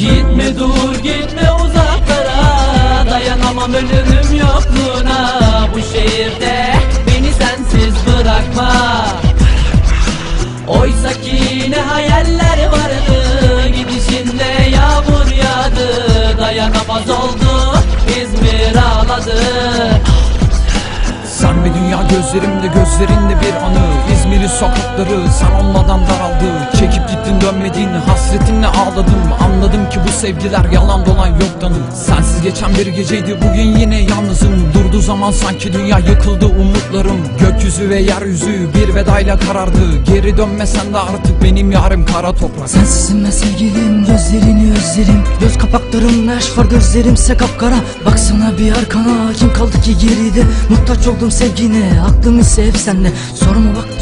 Gitme dur gitme uzaklara. Dayanamam ölürüm yokluğuna. Bu şehirde beni sensiz bırakma. Oysa ki ne hayaller vardı. Gidişinde yağmur yağdı. Dayanamaz oldu İzmir ağladı. Sen bir dünya gözlerimde gözlerinde bir anı İzmir'in sokakları sen olmadan daraldı. Çekip gittin dönmedin hasretinle ağladım Anladım ki bu sevgiler yalan dolan yoktanım Sensiz geçen bir geceydi bugün yine yalnızım. Durdu zaman sanki dünya yıkıldı umutlarım Gökyüzü ve yeryüzü bir vedayla karardı. Geri dönmesen de artık benim yarım kara toprak. Sensizim ben sevgilim gözlerini özlerim. Göz kapaklarımda yaş var gözlerimse kapkara. Baksana bir arkana kim kaldı ki geride? Muhtaç oldum sevgine aklım ise hep sende. Sorma bak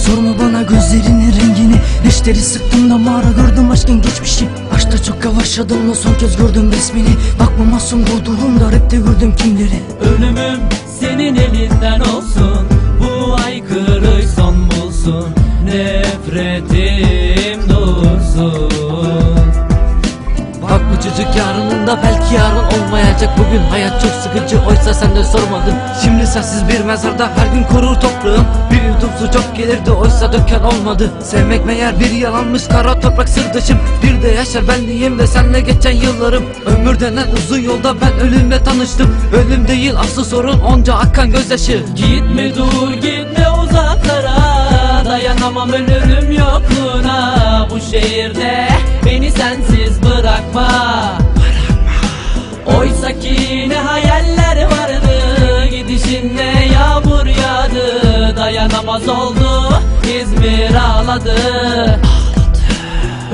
Neşteri sıktım damara gördüm aşkın geçmişi. Başta çok yavaşladım da son kez gördüm resmini. Bakma masum durduğumda rapte gördüm kimleri. Ölümüm senin elinden olsun. Bu aykırı son bulsun. Nefretim dursun yarınında belki yarın olmayacak. Bugün hayat çok sıkıcı oysa sen de sormadın. Şimdi sensiz bir mezarda her gün korur toprağım. Bir yudum su çok gelirdi oysa döken olmadı. Sevmek meğer bir yalanmış kara toprak sırdaşım. Bir de yaşar benliğim ve senle geçen yıllarım. Ömür denen uzun yolda ben ölümle tanıştım. Ölüm değil asıl sorun onca akan gözyaşı. Gitme dur gitme uzaklara. Dayanamam ölürüm yokluğuna. Bu şehirde beni sensiz bırakma Oysa ki ne hayaller vardı? Gidişinde yağmur yağdı? Dayanamaz oldu İzmir ağladı.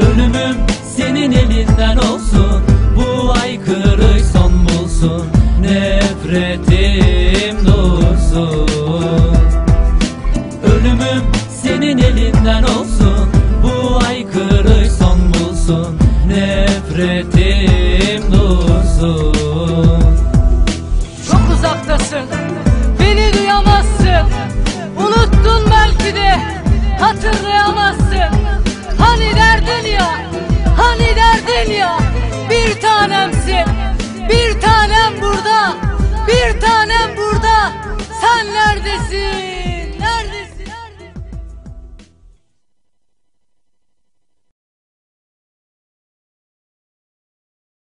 Ölümüm senin elinden olsun. Bu aykırı son bulsun. Nefretim dursun. Ölümüm senin elinden olsun dursun Çok uzaktasın Beni duyamazsın. Unuttun belki de Hatırlayamazsın. Hani derdin ya Hani derdin ya. Bir tanemsin Bir tanem burada Bir tanem burada. Sen neredesin